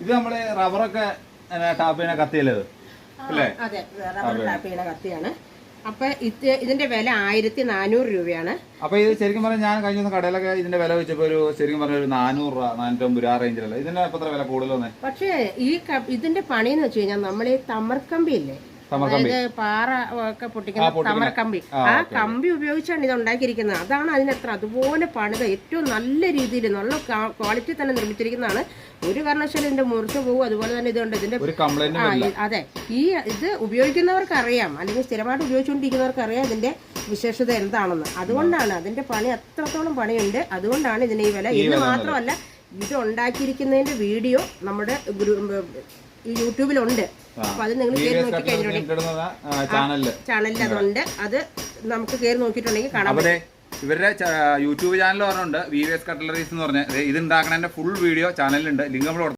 ഇത് നമ്മൾ റബ്ബറൊക്കെ ടാപ്പ് ചെയ്യുന്ന കത്തിയല്ലേ അല്ലേ? അതെ. റബ്ബർ ടാപ്പ് ചെയ്യുന്ന കത്തിയാണ്. അപ്പൊ ഇത് ഇതിന്റെ വില ആയിരത്തി നാനൂറ് രൂപയാണ്. അപ്പൊ ഇത് ശരിക്കും പറഞ്ഞാൽ ഞാൻ കഴിഞ്ഞ കടയിലൊക്കെ ഇതിന്റെ വില വെച്ചപ്പോ ഒരു ശരിക്കും പറഞ്ഞ ഒരു നാനൂറ് രൂപ നാനൂറ്റമ്പത് രൂപ ആ റേഞ്ചിലല്ല? ഇതിന്റെ എത്ര വില കൂടുതലൊന്നേ? പക്ഷേ ഈ ഇതിന്റെ പണിന്ന് വെച്ച് കഴിഞ്ഞാൽ നമ്മൾ ഈ തമർക്കമ്പി ഇല്ലേ. അതായത് പാറ ഒക്കെ പൊട്ടിക്കുന്ന തമർക്കമ്പി ആ കമ്പി ഉപയോഗിച്ചാണ് ഇത് ഉണ്ടാക്കിയിരിക്കുന്നത്. അതാണ് അതിനത്ര അതുപോലെ പണിത് ഏറ്റവും നല്ല രീതിയിൽ നല്ല ക്വാളിറ്റി തന്നെ നിർമ്മിച്ചിരിക്കുന്നതാണ്. ഒരു കാരണവശാലും ഇതിന്റെ മുറിച്ച് പോകും അതുപോലെ തന്നെ ഇതുണ്ട്. ഇതിന്റെ അതെ. ഈ ഇത് ഉപയോഗിക്കുന്നവർക്ക് അറിയാം അല്ലെങ്കിൽ സ്ഥിരമായിട്ട് ഉപയോഗിച്ചുകൊണ്ടിരിക്കുന്നവർക്ക് അറിയാം ഇതിന്റെ വിശേഷത എന്താണെന്ന്. അതുകൊണ്ടാണ് അതിന്റെ പണി അത്രത്തോളം പണിയുണ്ട്. അതുകൊണ്ടാണ് ഇതിന് ഈ വില. ഇത് മാത്രമല്ല ഇത് ഉണ്ടാക്കിയിരിക്കുന്നതിന്റെ വീഡിയോ നമ്മുടെ യൂട്യൂബിലുണ്ട്. അപ്പൊ അത് നിങ്ങൾ കയറി നോക്കി കഴിഞ്ഞിട്ടുണ്ടെങ്കിൽ ചാനലിൽ അതുണ്ട്. അത് നമുക്ക് കയറി നോക്കിയിട്ടുണ്ടെങ്കിൽ കാണാം ഇവരുടെ യൂട്യൂബ് ചാനൽ പറഞ്ഞുണ്ട് വി വി എസ് കട്ട്ലറീസ് എന്ന് പറഞ്ഞ ഇത് ഉണ്ടാക്കണതിന്റെ ഫുൾ വീഡിയോ ചാനലിലുണ്ട്. ലിങ്ക് നമ്മൾ